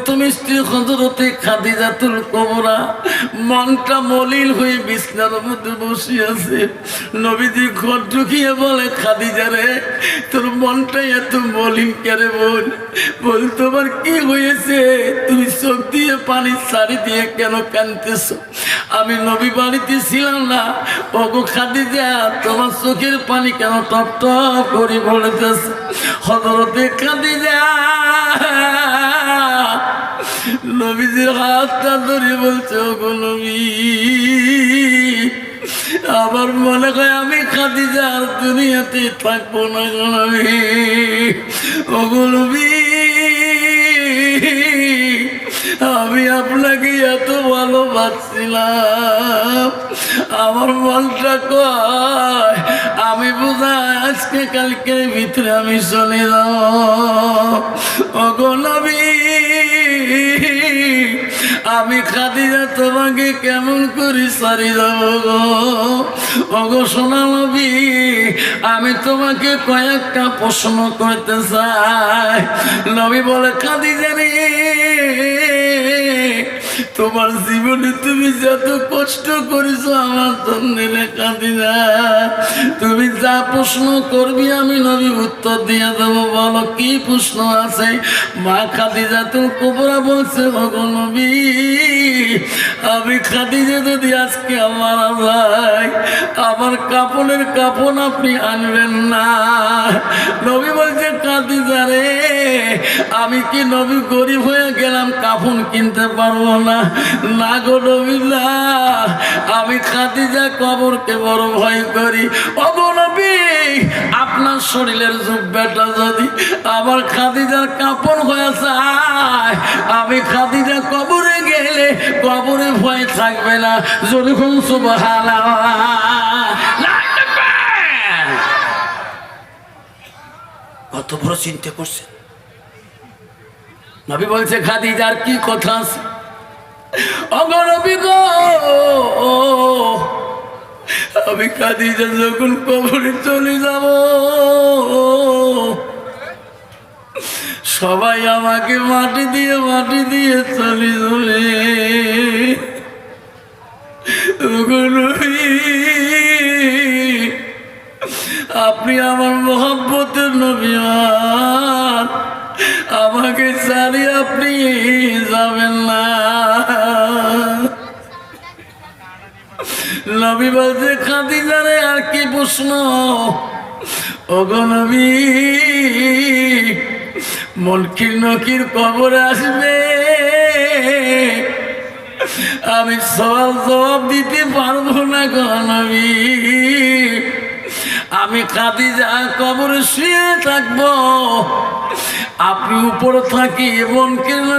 প্রথম স্ত্রী হজরতে খাদিজাতুল কবরা, মনটা মলিন হয়ে বিছনার মধ্যে বসে আছে নবীজি ঘর ঢুকিয়ে বলে, খাদিজা রে, তোর মনটা এত মলিন কেন বল? বল তোমার কি হয়েছে? তুমি চোখ দিয়ে পানি শাড়ি দিয়ে কেন কানতেছ আমি নবী বাড়িতে ছিলাম না। ওগো খাদিজা, তোমার চোখের পানি কেন টপ টপ করে বলেতেছে? হজরতে খাদিজা নবীজির হাতটা ধরে বলছে, ওগো আমার মনে হয় আমি খাদিজা, আর দুনিয়াতে থাকব না গো নবী। ওগো আমি আপনাকে এত ভালোবাসছিলাম। আমার মনটা কয়, আমি বোঝায় আজকে কালকে ভিতরে আমি চলে যাব। ওগো নবী আমি খাদিজা, তোমাকে কেমন করি সারি যাব গো? নবী, আমি তোমাকে কয়েকটা প্রশ্ন করতে চাই। নবী বলে, খাদিজা রে তোমার জীবনে তুমি যত কষ্ট করেছ আমার জন্য লেখা কাঁদিনা তুমি যা প্রশ্ন করবি আমি নবী উত্তর দিয়ে দেবো, বলো কি প্রশ্ন আছে? মা খাদিজা তুমি কোবরা বলছে ভগো নবী, আমি খাদিজা যদি আজকে আমার ভাই আমার কাপড়ের কাপড় আপনি আনবেন না। নবী বলছে, কাঁদি রে। আমি কি নবী গরিব হয়ে গেলাম, কাপন কিনতে পারব না? না গো নবীলা আমি যা কবরকে বড় ভয় করি। অবনবী আপনার শরীরের জুব্বাটা যদি আমার খাদিজার কাপড় হয়ে যায়, আমি খাদিজা কবরে গেলে কবরে ভয় থাকবে না। যদি কোন সুবহানা কত বড় চিন্তা করছে নবী বলছে, খাদিজার কি কথা আছে? অগরবি গো। আমি খাদিজা যখন কবরে চলে যাব, সবাই আমাকে মাটি দিয়ে মাটি দিয়ে চলে যাবে। আপনি আমার মোহাম্মতের নবী আমাকে ছাড়ি আপনি যাবেন না। নবী খাদি জানে আর কি প্রশ্ন? ওগো নবী মনকির নকির কবর আসবে। আমি সওয়াল জবাব দিতে পারব না গো নবী। আমি খাদিজা কবরে শুয়ে থাকব। আপনি উপরে থাকি এবং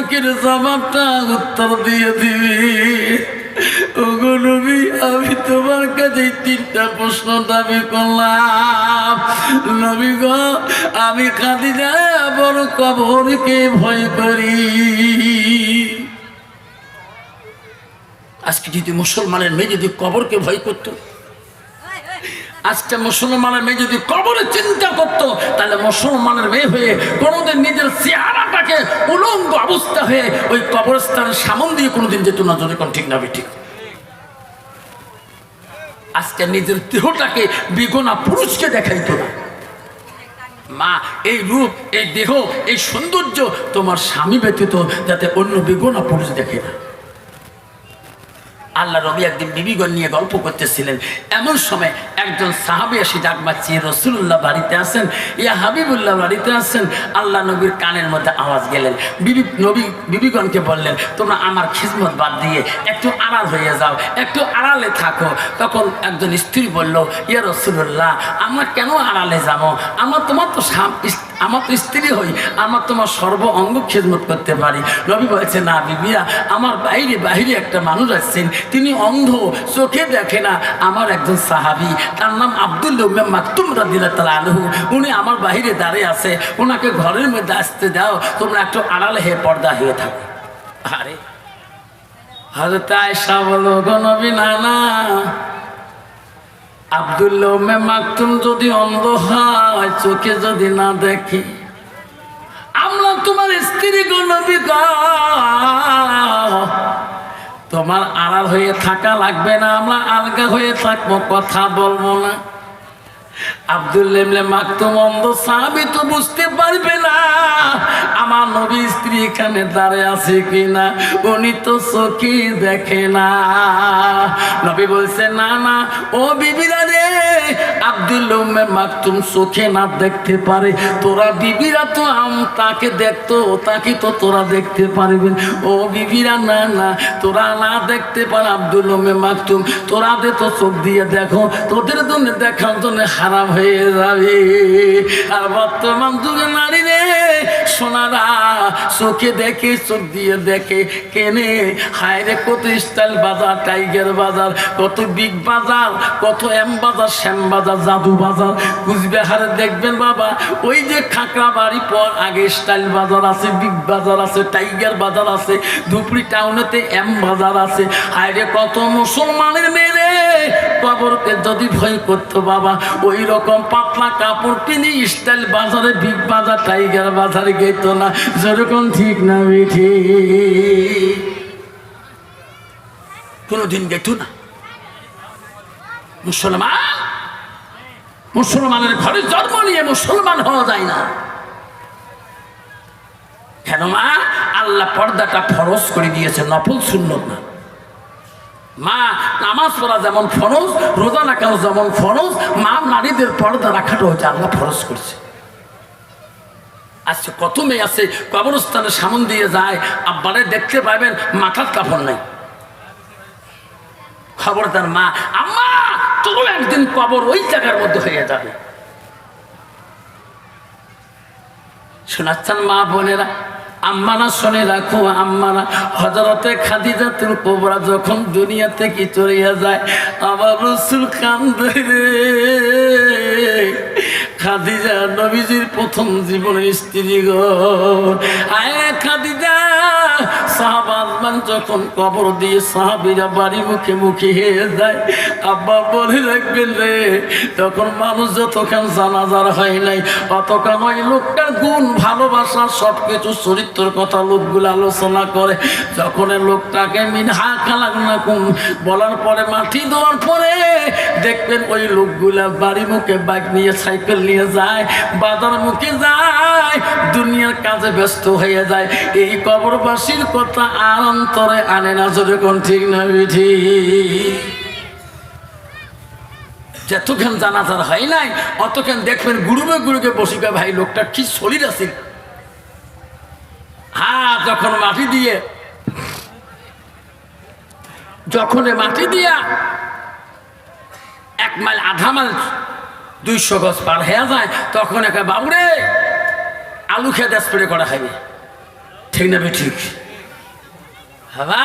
কেন জবাবটা উত্তর দিয়ে দিবি। আমি তোমার কাছে তিনটা প্রশ্ন দাবি করলাম। নবী গো, আমি খাদিজা বড় কবরকে ভয় করি। আজকে যদি মুসলমানের মেয়ে যদি কবরকে ভয় করতো, আজকে মুসলমানের মেয়ে যদি কবরে চিন্তা করতো, তাহলে মুসলমানের মেয়ে হয়ে কোনোদিন নিজের চেহারাটাকে উলঙ্গ অবস্থা হয়ে ওই কবরস্থানের সামন দিয়ে কোনোদিন যেত না। যদি কোন ঠিক না ঠিক। আজকে নিজের দেহটাকে বেগোনা পুরুষকে দেখাইত না। মা, এই রূপ, এই দেহ, এই সৌন্দর্য তোমার স্বামী ব্যতীত যাতে অন্য বেগোনা পুরুষ দেখে না। আল্লাহ রবি একদিন বিবিগণ নিয়ে গল্প করতেছিলেন। এমন সময় একজন সাহাবি এসে ডাক মাচ্ছি রসুল্লাহ বাড়িতে আসেন ইয়া হাবিবুল্লাহ বাড়িতে আসেন আল্লাহ নবীর কানের মধ্যে আওয়াজ গেলেন। বিবি, নবী, বিবিগণকে বললেন, তোমরা আমার খিজমত বাদ দিয়ে একটু আড়াল হয়ে যাও, একটু আড়ালে থাকো। তখন একজন স্ত্রী বলল ইয়া রসুল্লাহ আমরা কেন আড়ালে যাব? আমার তোমার তো স্বাম- আমার তো স্ত্রী হই, আমার তোমার সর্ব অঙ্গ খেদমত করতে পারি। রবি বলছে, না বিবিয়া, আমার বাইরে বাইরে একটা মানুষ আসছেন তিনি অন্ধ, চোখে দেখে না, আমার একজন সাহাবি, তার নাম আব্দুল মাকতুম রাদিল্লা তালা আলহু উনি আমার বাইরে দাঁড়িয়ে আছে ওনাকে ঘরের মধ্যে আসতে দাও, তোমরা একটু আড়ালে হয়ে পর্দা হয়ে থাকো। আরে হজরত আয়সা বলো গনবী না না আবদুল্লাহ মাকতুম যদি অন্ধ হয়, চোখে যদি না দেখি, আমরা তোমার স্ত্রী গণবি তোমার আড়াল হয়ে থাকা লাগবে না, আমরা আলগা হয়ে থাকব, কথা বলব না। মাকতুম অন্ধ তো বুঝতে পারবে না, আমার নবী স্ত্রী উনি তো চোখে দেখে না। দেখতে পারে, তোরা বিবিরা তো আম, তাকে দেখতো, তাকে তো তোরা দেখতে পারবেন ও বিবিরা, না না, তোরা না দেখতে পারে আব্দুল্লাহ মাকতুম, তোরা তো চোখ দিয়ে দেখো, তোদের জন্য দেখার জন্য হারাম হয়ে যাবে আর বর্তমান যুগে নারী রে, সোনারা চোখে দেখে, চোখ দিয়ে দেখে, কেনে। হায় রে, কত স্টাইল বাজার টাইগার বাজার, কত বিগ বাজার, কত এম বাজার, শ্যাম বাজার, জাদু বাজার। কুচবিহারে দেখবেন বাবা, ওই যে খাকড়া বাড়ি পর আগে স্টাইল বাজার আছে বিগ বাজার আছে টাইগার বাজার আছে, ধুপড়ি টাউনেতে এম বাজার আছে। হায় রে, কত মুসলমানের মেয়ে কবরকে যদি ভয় করতো বাবা ওই রকম পাতলা কাপড় কিনে স্টাইল বাজারে, বিগ বাজার, টাইগার বাজারে গেত না। যেরকম ঠিক না বেঠি কোনোদিন গেত না। মুসলমান? মুসলমানের ঘরে জন্ম নিয়ে মুসলমান হওয়া যায় না। কেন মা আল্লাহ পর্দাটা ফরজ করে দিয়েছে নফল শূন্য না। মা, নামাজ পড়া যেমন ফরজ, রোজা রাখাও যেমন ফরজ মা নারীদের পর্দা রাখাটা হচ্ছে আল্লাহ ফরজ করছে। আজকে কত মেয়ে আছে কবরস্থানের সামন দিয়ে যায়, আব্বারে দেখতে পাবেন, মাথার কাপড় নাই। খবরদার মা, আম্মা, তোরও একদিন কবর ওই জায়গার মধ্যে হয়ে যাবে। শোনাচ্ছেন মা বোনেরা আম্মারা শুনে রাখো আম্মারা হজরতে খাদিজাতুল কোবরা যখন দুনিয়া থেকে চড়িয়া যায়, আবার রসুল কান্দে। রে খাদিজা নবীজির প্রথম জীবনের স্ত্রী গো। আয় খাদিজা সাহাবাদমান যখন কবর দিয়ে সাহাবিরা বাড়ি মুখে মুখে হয়ে যায়, আব্বা বলে রাখবেন রে, তখন মানুষ যতক্ষণ জানাজার হয় নাই, অতক্ষণ ওই লোকটার গুণ, ভালোবাসা সব কিছু চরিত্রের কথা লোকগুলো আলোচনা করে। যখন লোকটাকে মিন হা খালাক না কুম বলার পরে মাটি দেওয়ার পরে দেখবেন ওই লোকগুলা বাড়ি মুখে বাইক নিয়ে সাইকেল নিয়ে যায় বাজার মুখে যায়, দুনিয়ার কাজে ব্যস্ত হয়ে যায়। এই কবরবাসীর কথা আর অন্তরে আনে না, যদি কোন ঠিক না বিধি। যতক্ষণ জানাজার হয় নাই, অতক্ষণ দেখবেন গুরুবে গুরুকে বসিকা ভাই, লোকটা কি শরীর আছে? হ্যাঁ যখন মাটি দিয়ে, যখন মাটি দিয়া এক মাইল, আধা মাইল দুইশো গজ পার হয়ে যায়, তখন একে, বাবুরে, আলু খেয়ে স্প্রে করা খাইবে? ঠিক না ঠিক। বাবা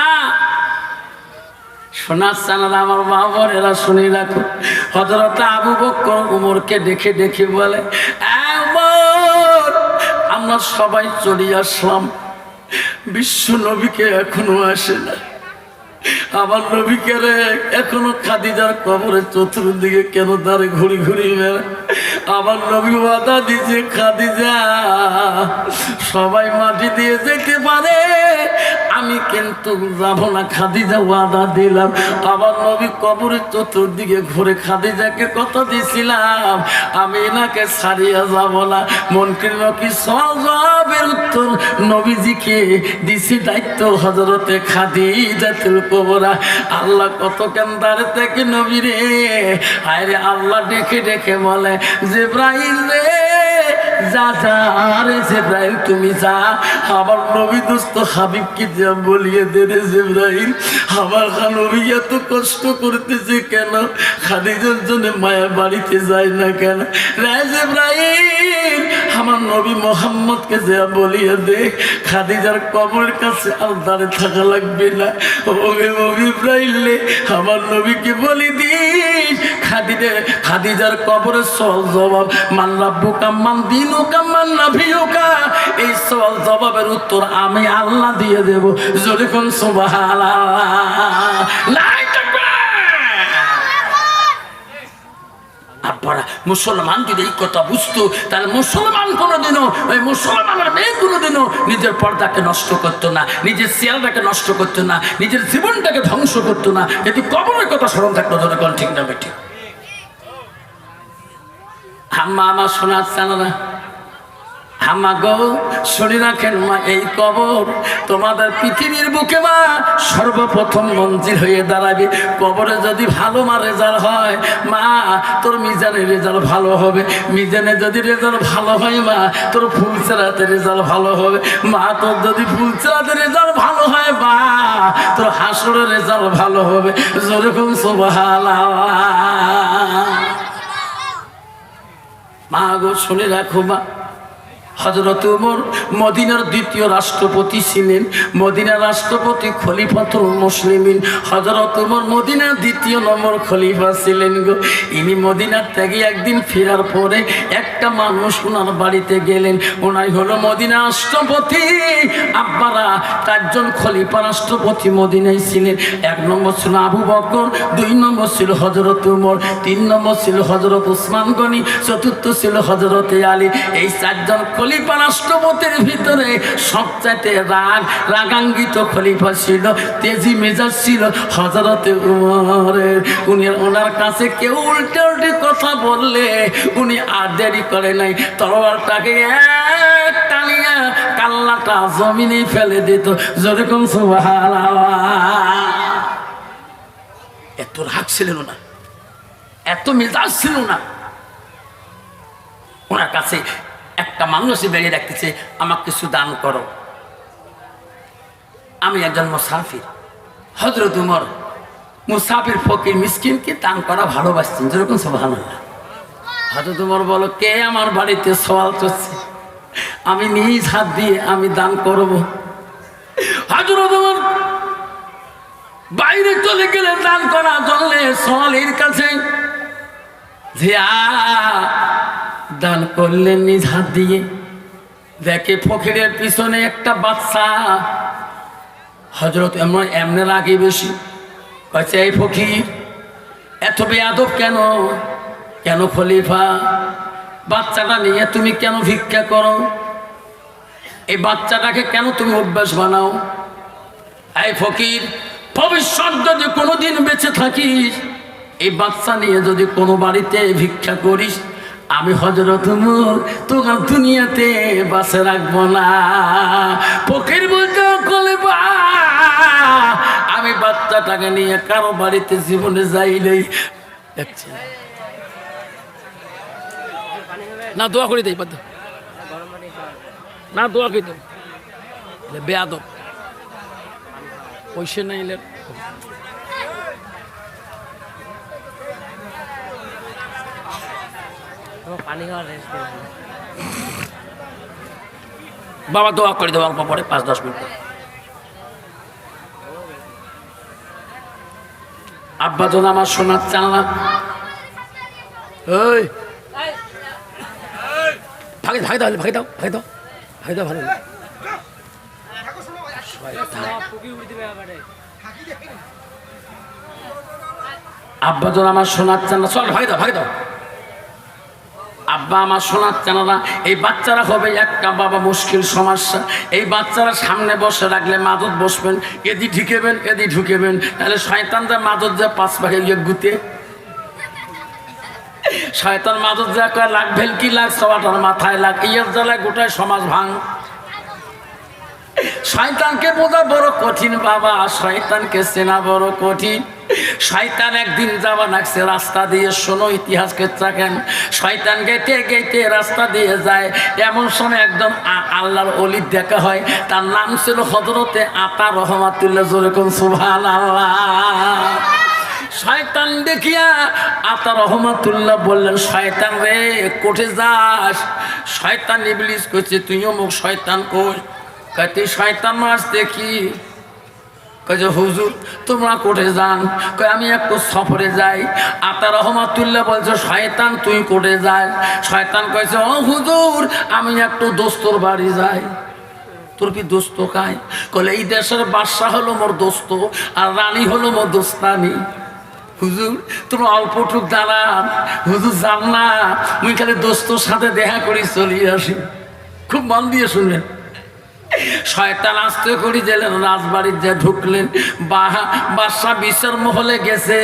শোনার চানারা আমার বাবার, এরা শুনে রাখো। হজরত আবু বক্কর উমরকে দেখে দেখে বলে "এ আমরা সবাই চলে আসলাম। বিশ্ব নবীকে এখনও আসে না আমার নবীকে রে? এখনও খাদিজার কবরে চতুর্দিকে কেন দাঁড়ে ঘুরি ঘুরি বেড়ায় আমার নবী ওয়াদা দিছে খাদিজা, সবাই মাটি দিয়ে যেতে পারে আমি কিন্তু যাব না, খাদিজা ওয়াদা দিলাম। আমার নবী কবরের চতুর্দিকে ঘুরে খাদিজাকে কথা দিছিলাম। আমি এনাকে ছাড়িয়ে যাব না। মন্ত্রী নাকি সবের উত্তর নবীজিকে দিছি দায়িত্ব হজরতে খাদিজাতুল কোবরা। আল্লাহ কত কেন্দারে থেকে নবী রে আরে আল্লাহ ডেকে ডেকে বলে, জিব্রাইল রে যা যা রে জিব্রাইল, তুমি যা। আমার নবী দোস্ত হাবিবকে যা বলিয়ে দে রে জিব্রাইল। আমার নবী এত কষ্ট করতেছে কেন? খাদিজার জন্য মায়া বাড়িতে যায় না কেন? রে জিব্রাইল! আমার নবী মোহাম্মদকে যা বলিয়ে দে, খাদিজার কবরের কাছে আর দাঁড়ে থাকা লাগবে না। নবী ইব্রাহিমলে, আমার নবীকে বলি দিস, খাদিজে, খাদিজার কবরের সহজ জবাব, মান রাব্বুকা, মান দিনুকা, মান নাভিয়ুকা এই সহজ জবাবের উত্তর আমি আল্লাহ দিয়ে দেব। যদি কোন সুবহানাল্লাহ। আব্বারা মুসলমান যদি এই কথা বুঝতো, তাহলে মুসলমান কোনোদিনও, ওই মুসলমানের মেয়ে কোনোদিনও নিজের পর্দাকে নষ্ট করতো না, নিজের শেয়ালটাকে নষ্ট করতো না, নিজের জীবনটাকে ধ্বংস করতো না। যদি কবরের কথা স্মরণ থাকতো জনগণ ঠিক না, বেঠিক। আম্মা, আমার শোনার না। আমা গো শুনি রাখেন মা, এই কবর তোমাদের পৃথিবীর বুকে মা, সর্বপ্রথম মঞ্জিল হয়ে দাঁড়াবে। কবরে যদি ভালো মা রেজাল্ট হয়, মা, তোর মিজানের রেজাল্ট ভালো হবে। মিজানে যদি রেজাল্ট ভালো হয় মা, তোর ফুলচেরাতে রেজাল্ট ভালো হবে। মা, তোর যদি ফুলচেরাতে রেজাল্ট ভালো হয় মা, তোর হাসরের রেজাল্ট ভালো হবে। যেরকম সোভালা মা গো, শুনে রাখো মা। হজরত উমর মদিনার দ্বিতীয় রাষ্ট্রপতি ছিলেন। মদিনার রাষ্ট্রপতি খলিফাতুল মুসলিমিন। হজরত উমর মদিনার দ্বিতীয় নম্বর খলিফা ছিলেন গো। ইনি মদিনার থেকে একদিন ফেরার পরে একটা মানুষ ওনার বাড়িতে গেলেন। ওনাই হলো মদিনা রাষ্ট্রপতি। আব্বারা চারজন খলিফা রাষ্ট্রপতি মদিনায় ছিলেন। এক নম্বর ছিল আবু বকর, দুই নম্বর ছিল হজরত উমর, তিন নম্বর ছিল হজরত উসমান গনি, চতুর্থ ছিল হজরতে আলী। এই চারজন খলিফা রাষ্ট্রপতির ভিতরে সবচাইতে রাগ রাগাঙ্গিত খলিফা ছিল, তেজি মেজাজ ছিল হজরতে উমরের। উনি ওনার কাছে কেউ উল্টে উল্টে কথা বললে উনি আর দেরি করে নাই তরোয়ারটাকে এক টানিয়া কাল্লাটা জমিনে ফেলে দিত। যেরকম এত রাগ ছিলেন না, এত মেজাজ ছিল না। ওনার কাছে একটা মানুষ বেরিয়ে রাখতেছে আমাকে কিছু দান করো। আমি একজন মুসাফির হজরত উমর। মুসাফির ফকির মিসকিনকে দান করা ভালোবাসছেন যেরকম সবান হজরত উমর বলো, কে আমার বাড়িতে সওয়াল করছে? আমি নিজ হাত দিয়ে আমি দান করব। হজরত উমর বাইরে চলে গেলে দান করা চললে সওয়ালের কাছে যে আ দান করলেন নিজ হাত দিয়ে। দেখে ফকিরের পিছনে একটা বাচ্চা। হজরত এমন এমনি রাগে বেশি। কয়েছে এই ফকির, এত বেয়াদব কেন? কেন খলিফা? বাচ্চাটা নিয়ে তুমি কেন ভিক্ষা করো? এই বাচ্চাটাকে কেন তুমি অভ্যাস বানাও? এই ফকির, ভবিষ্যৎ যদি কোনোদিন বেঁচে থাকিস, এই বাচ্চা নিয়ে যদি কোনো বাড়িতে ভিক্ষা করিস আমি হজরত তোমার দুনিয়াতে বাসে রাখব না। ফকির বলতে, কলে বা, আমি বাচ্চাটাকে নিয়ে কারও বাড়িতে জীবনে যাই নেই। না, দোয়া করে দেই, বাদ। না, দোয়া করে দেব বেয়াদব। পয়সা নাই পানি খাওয়ার রেস্ট বাবা দোয়া করে দেবো অল্প পরে, পাঁচ, দশ মিনিট। আব্বা তো আমার সোনার চালনা ওই ভাগে ভাগে দাও ভাগে দাও ভাগে দাও ভাগে দাও, ভালো আব্বা তো আমার সোনার চালনা চল, ভাগে দাও ভাগে দাও। আব্বা আমার শোনার না এই বাচ্চারা হবে একটা বাবা মুশকিল সমস্যা। এই বাচ্চারা সামনে বসে রাখলে মাদত বসবেন এদি ঢুকেবেন এদি ঢুকেবেন, তাহলে শয়তানরা মাদত যা পাঁচ ভাগে ইয়ে গুতে। শয়তান মাদত যা কয়, লাখ ভেলকি লাখ, সবাটার মাথায় লাখ, ইয়ের জ্বালায় গোটায় সমাজ ভাঙ। শয়তানকে বোঝা বড় কঠিন বাবা, শয়তানকে চেনা বড় কঠিন। শয়তান একদিন যাওয়া লাগছে রাস্তা দিয়ে শোনো ইতিহাসকে চাকেন শয়তান গেতে গেতে রাস্তা দিয়ে যায়। এমন সময় একদম আল্লাহর অলির দেখা হয়। তার নাম ছিল হজরতে আতা রহমাতুল্লাহ যেরকম সুভান শয়তান দেখিয়া আতা রহমাতুল্লাহ বললেন, শয়তান রে, কোঠে যাস? শয়তান ইবলিস কইছে তুই অমুক শয়তান কোষ কাতে শয়তান মাস দেখি কয়ে হুজুর, তোমরা কোটে যান। কয়ে, আমি একটু সফরে যাই। আতা রহমাতুল্লাহ বলছে, শয়তান, তুই কোটে যাই শয়তান কয়েছে ও হুজুর, আমি একটু দোস্তর বাড়ি যাই। তোর কি দোস্ত কায় কলে এই দেশের বাদশাহ হলো মোর দোস্ত আর রানী হলো মোর দোস্তানি। হুজুর, তোমরা অল্পটুক দাঁড়ান। হুজুর, যান না। মুই খালি দোস্তর সাথে দেখা করি চলিয়ে আসি। খুব মন দিয়ে শুনবেন শয়তান আসতে করি গেলেন রাজবাড়ির যে ঢুকলেন বাহা বাদশা বিশ্বের মহলে গেছে।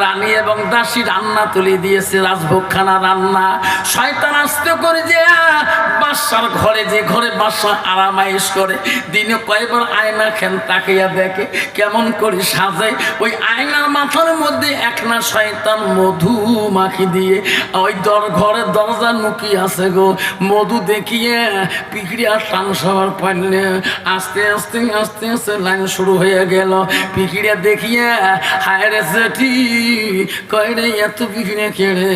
রানী এবং দাসী রান্না তুলে দিয়েছে রাজভোগখানা রান্না। শয়তান আসতে করে যে বাসার ঘরে যে ঘরে বাসা আরামাইশ করে, দিনে কয়েকবার আয়না খেন তাকিয়া দেখে, কেমন করে সাজে। ওই আয়নার মাথার মধ্যে এক না শয়তান মধু মাখি দিয়ে, ওই দর ঘরের দরজা নুকি আছে গো। মধু দেখিয়ে পিকড়ি আর টান সবার পারলে আস্তে আস্তে আস্তে আস্তে লাইন শুরু হয়ে গেল। পিকড়িয়া দেখিয়ে, হায় রে সেটি কয়রে এত পিকড়ে কেড়ে।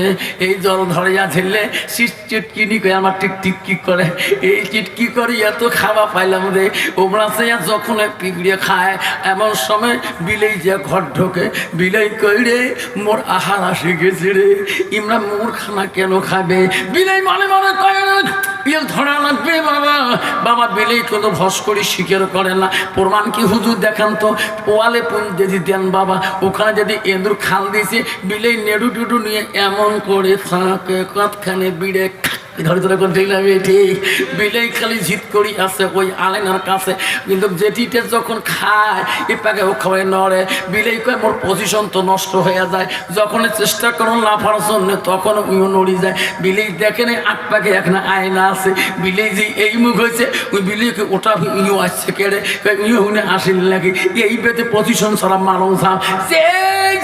এই জল ধরিয়া ঝেললে শীত চিটকিনি করে আমার টিক টিটকি করে। এই চিটকি করে, এত খাওয়া পাইলাম রে। ওমরা সে যখন পিকড়ে খায়, এমন সময় বিলেই যে ঘর ঢোকে, বিলেই কইরে মোর আহার আসে গেছে রে। ইমরা মোর খানা কেন খাবে? বিলেই মনে মনে কয় বিল ধরা লাগবে, বাবা। বাবা বিলেই কত ভস করি স্বীকার করে না। প্রমাণ কি হুজুর দেখান তো? পোয়ালে পুন যদি দেন, বাবা, ওখানে যদি এঁদুর খাল দিছে বিলেই নেড়ু টুডু নিয়ে এমন করে ফাঁকে কতখানে বিড়ে ধরে ধরে করতে লাগবে ঠিক বিলেই খালি ঝিত করি, আছে ওই আলেনার কাছে। কিন্তু যেটিতে যখন খায়, এ পাকে ও খাওয়াই নড়ে, বিলেই কয়, মোর পজিশন তো নষ্ট হয়ে যায়। যখন চেষ্টা করো লাফার জন্য, তখন উইও নড়ি যায়। বিলেই দেখেন আট পাকে এখন আয়না আছে। বিলেই যে এই মুখ হয়েছে, ওই বিলেইকে ওটা ইউ আসছে কেড়ে? ইউ হুনে আসেন লাগে এই বেতে পজিশন ছাড়া ঝাপ। যে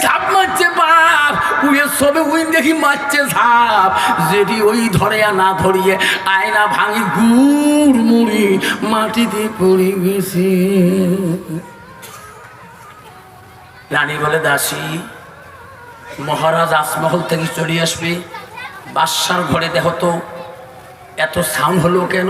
ঝাপ মারছে বাপ উইয়ে সবে উই দেখি মারছে ঝাপ। যেটি ওই ধরে না ধরিয়ে আয়না ভাঙি গুড় মুড়ি মাটিতে পড়ে গেছে। রানী বলে, দাসী, মহারাজ আসমহল থেকে চলে আসবে। বাদশার ঘরে দেহ তো, এত সাউন্ড হলো কেন?